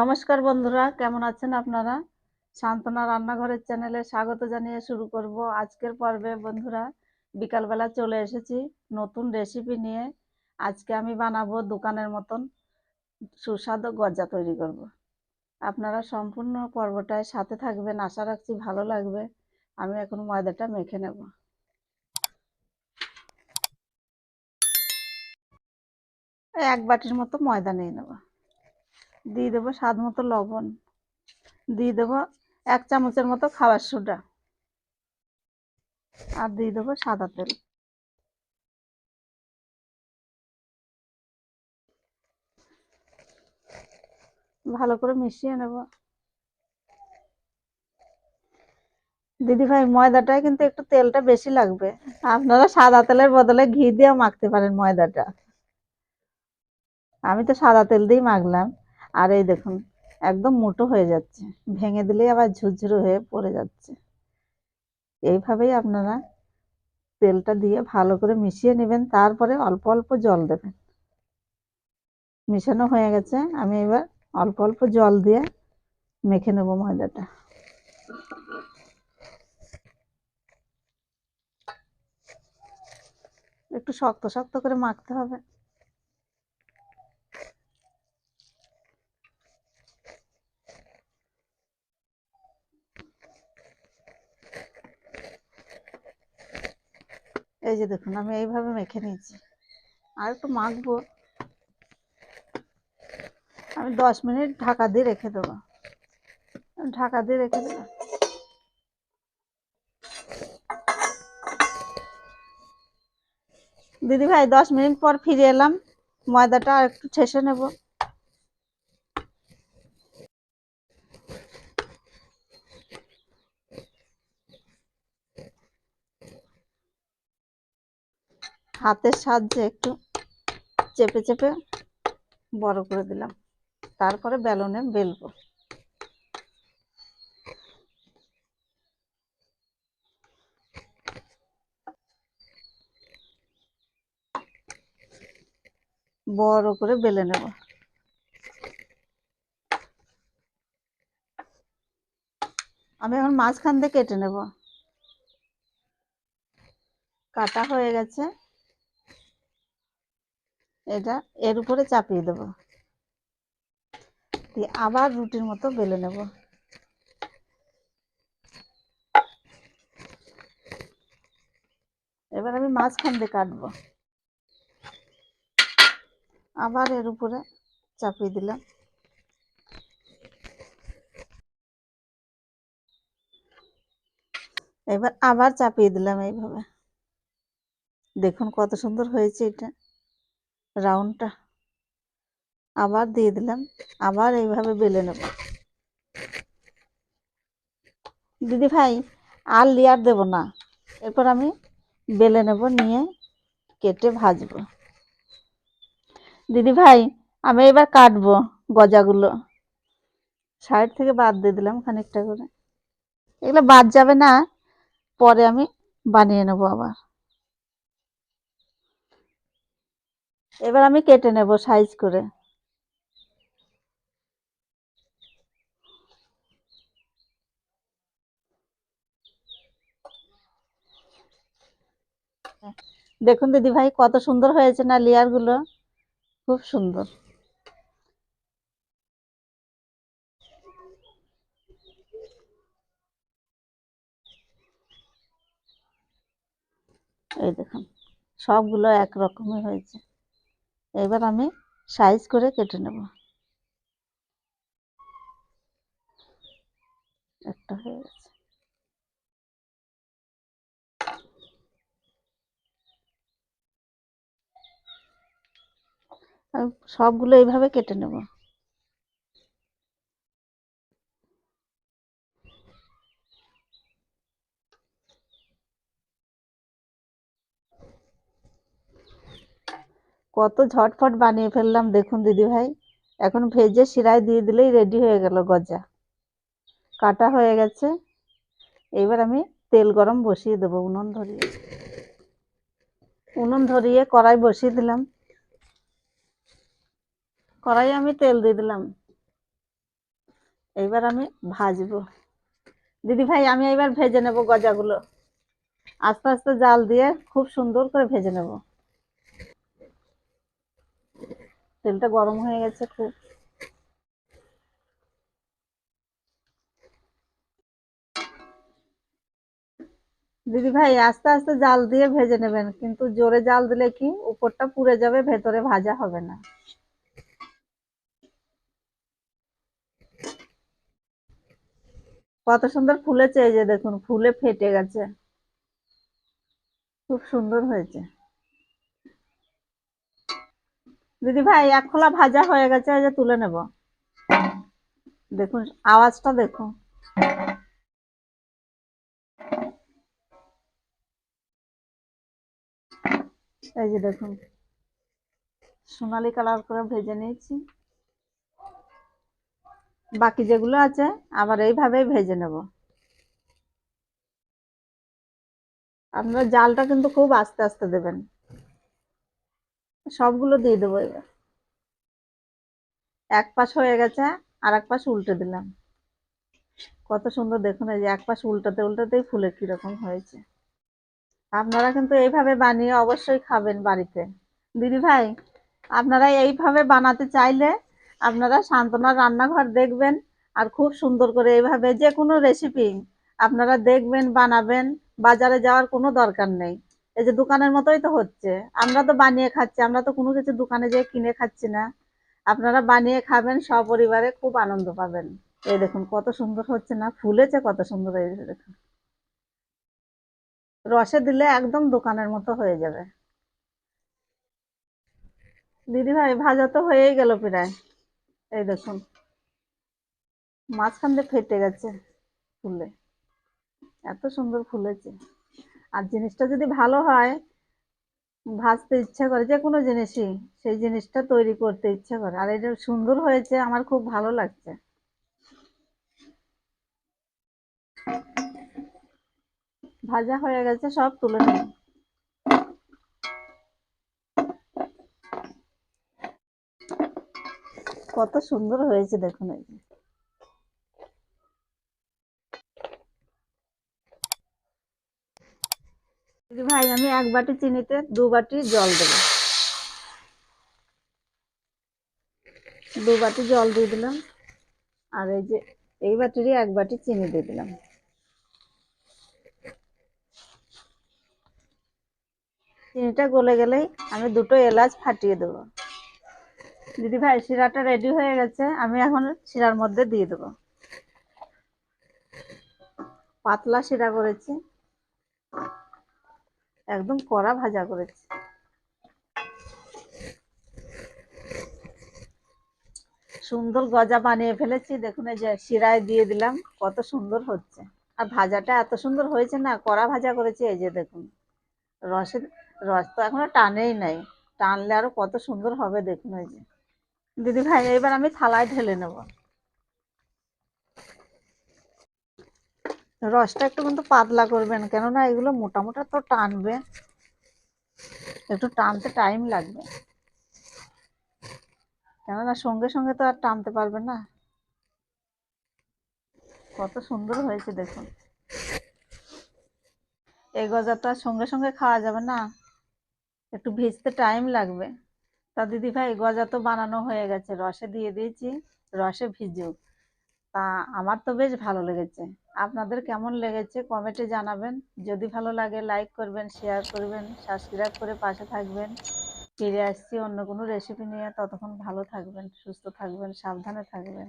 নমস্কার বন্ধুরা, কেমন আছেন আপনারা? সান্ত্বনা রান্নাঘরের চ্যানেলে স্বাগত জানিয়ে শুরু করব আজকের পর্বে। বন্ধুরা, বিকালবেলা চলে এসেছি নতুন রেসিপি নিয়ে। আজকে আমি বানাবো দোকানের মতন সুস্বাদু গজা তৈরি করব। আপনারা সম্পূর্ণ পর্বটায় সাথে থাকবেন, আশা রাখছি ভালো লাগবে। আমি এখন ময়দাটা মেখে নেব। এক বাটির মতো ময়দা নিয়ে নেব। দিয়ে দেবো স্বাদ মতো লবণ। দিয়ে দেবো এক চামচের মতো খাবার সোডা। আর দিয়ে দেবো সাদা তেল। ভালো করে মিশিয়ে নেব। দিদি ভাই ময়দাটায় কিন্তু একটু তেলটা বেশি লাগবে। আপনারা সাদা তেলের বদলে ঘি দিয়েও মাখতে পারেন ময়দাটা। আমি তো সাদা তেল দিয়েই মাখলাম। আর এই দেখুন, একদম মোটো হয়ে যাচ্ছে। ভেঙে দিলেই আবার ঝুরঝুরো হয়ে পড়ে যাচ্ছে। এইভাবেই আপনারা তেলটা দিয়ে ভালো করে মিশিয়ে নেবেন, তারপরে অল্প অল্প জল দেবেন। মিশানো হয়ে গেছে, আমি এবার অল্প অল্প জল দিয়ে মেখে নেব ময়দাটা। একটু শক্ত শক্ত করে মাখতে হবে। এই যে দেখুন, আমি এইভাবে মেখে নিয়েছি। আর একটু মাখবো। আমি দশ মিনিট ঢাকা দিয়ে রেখে দেবো। ঢাকা দিয়ে রেখে দেবো। দিদি ভাই দশ মিনিট পর ফিরে এলাম। ময়দাটা আর একটু ঠেসে নেব। হাতের সাহায্যে একটু চেপে চেপে বড় করে দিলাম। তারপরে বেলনে বেলবো। বড় করে বেলে নেব। আমি এখন মাঝখান দিয়ে কেটে নেব। কাটা হয়ে গেছে। এটা এর উপরে চাপিয়ে দেব। দিয়ে আবার রুটির মতো বেলে নেব। এবার আমি মাঝখান দিয়ে কাটবো। আবার এর উপরে চাপিয়ে দিলাম। এবার আবার চাপিয়ে দিলাম এইভাবে। দেখুন কত সুন্দর হয়েছে এটা। রাউন্ডটা আবার দিয়ে দিলাম। আবার এইভাবে বেলে নেব। দিদি ভাই, আর লেয়ার দেব না। এরপর আমি বেলে নেব, নিয়ে কেটে ভাজবো। দিদি ভাই, আমি এবার কাটবো গজাগুলো। সাইড থেকে বাদ দিয়ে দিলাম খানিকটা করে। এগুলো বাদ যাবে না, পরে আমি বানিয়ে নেব আবার। এবার আমি কেটে নেব সাইজ করে। দেখুন দিদি ভাই, কত সুন্দর হয়েছে না লেয়ারগুলো? খুব সুন্দর। এই দেখুন, সবগুলো একরকমই হয়েছে। এবার আমি সাইজ করে কেটে নেব। একটা হয়ে গেছে। সবগুলো এইভাবে কেটে নেব। কত ঝটফট বানিয়ে ফেললাম, দেখুন দিদি ভাই। এখন ভেজে শিরায় দিয়ে দিলেই রেডি হয়ে গেল গজা। কাটা হয়ে গেছে। এবার আমি তেল গরম বসিয়ে দেবো, উনুন ধরিয়ে। উনুন ধরিয়ে কড়াই বসিয়ে দিলাম। কড়াই আমি তেল দিয়ে দিলাম। এইবার আমি ভাজবো। দিদি ভাই, আমি এবার ভেজে নেব গজাগুলো। আস্তে আস্তে জাল দিয়ে খুব সুন্দর করে ভেজে নেব। তেলটা গরম হয়ে গেছে খুব। দিদি ভাই, আস্তে আস্তে জাল দিয়ে ভেজে নেবেন, কিন্তু জোরে জাল দিলে কি উপরটা পুড়ে যাবে, ভেতরে ভাজা হবে না। কত সুন্দর ফুলেছে এই যে দেখুন, ফুলে ফেটে গেছে। খুব সুন্দর হয়েছে। দিদি ভাই, এক খোলা ভাজা হয়ে গেছে যে তুলে নেব। দেখুন, আওয়াজটা দেখুন। এই যে দেখুন, সোনালি কালার করে ভেজে নিয়েছি। বাকি যেগুলো আছে, আবার এইভাবেই ভেজে নেব। আপনারা জালটা কিন্তু খুব আস্তে আস্তে দেবেন। সবগুলো দিয়ে দেবো এবার। এক পাশ হয়ে গেছে আর এক পাশ উল্টে দিলাম। কত সুন্দর দেখুন এই যে এক পাশ উল্টাতে উল্টাতেই ফুলে কীরকম হয়েছে। আপনারা কিন্তু এইভাবে বানিয়ে অবশ্যই খাবেন বাড়িতে। দিদি ভাই, আপনারা এইভাবে বানাতে চাইলে আপনারা সান্ত্বনার রান্নাঘর দেখবেন আর খুব সুন্দর করে এইভাবে যে কোনো রেসিপি আপনারা দেখবেন, বানাবেন, বাজারে যাওয়ার কোনো দরকার নেই। এই যে দোকানের মতোই তো হচ্ছে। আমরা তো বানিয়ে খাচ্ছি, আমরা তো কোনো কিছু দোকানে যেয়ে কিনে খাচ্ছি না। আপনারা বানিয়ে খাবেন, সপরিবারে খুব আনন্দ পাবেন। এই দেখুন কত সুন্দর হচ্ছে না, ফুলেছে কত সুন্দর এই দেখুন। রসে দিলে একদম দোকানের মতো হয়ে যাবে। দিদি ভাই ভাজা তো হয়েই গেল প্রায়। এই দেখুন, মাঝখান দিয়ে ফেটে গেছে ফুলে। এত সুন্দর ফুলেছে। আর জিনিসটা যদি ভালো হয়, ভাজতে ইচ্ছা করে, যে কোনো জিনিসই, সেই জিনিসটা তৈরি করতে ইচ্ছা করে। আর এটা সুন্দর হয়েছে, আমার খুব ভালো লাগছে। ভাজা হয়ে গেছে, সব তুলে নিন কত সুন্দর হয়েছে দেখুন এই ভাই, আমি এক বাটি চিনিতে দু বাটি জল দেবো। দু বাটি জল দিয়ে দিলাম। আর এই যে, এই বাটিরই এক বাটি চিনি দিয়ে দিলাম। চিনিটা গলে গেলেই আমি দুটো এলাচ ফাটিয়ে দেবো। দিদি ভাই, শিরাটা রেডি হয়ে গেছে, আমি এখন শিরার মধ্যে দিয়ে দেবো। পাতলা শিরা করেছি। একদম কড়া ভাজা করেছি। সুন্দর গজা বানিয়ে ফেলেছি। দেখুন, এই যে শিরায় দিয়ে দিলাম, কত সুন্দর হচ্ছে। আর ভাজাটা এত সুন্দর হয়েছে না, কড়া ভাজা করেছি, এই যে দেখুন। রসের, রস তো এখনও টানেই নাই। টানলে আরও কত সুন্দর হবে দেখুন, এই যে। দিদি ভাই এবার আমি থালায় ঢেলে নেব। রসটা একটু কিন্তু পাতলা করবেন, কেননা এগুলো মোটা মোটা তো টানবে। একটু টানতে টাইম লাগবে। কেননা সঙ্গে সঙ্গে তো আর টানতে পারবে না। কত সুন্দর হয়েছে দেখুন। এই গজাটা সঙ্গে সঙ্গে খাওয়া যাবে না। একটু ভিজতে টাইম লাগবে। তা দিদি ভাই গজা তো বানানো হয়ে গেছে। রসে দিয়ে দিয়েছি, রসে ভিজুক। তা আমার তো বেশ ভালো লেগেছে। আপনাদের কেমন লেগেছে কমেন্টে জানাবেন। যদি ভালো লাগে লাইক করবেন শেয়ার করবেন সাবস্ক্রাইব করে পাশে থাকবেন। ফিরে আসছি অন্য কোনো রেসিপি নিয়ে। ততক্ষণ ভালো থাকবেন, সুস্থ থাকবেন, সাবধানে থাকবেন।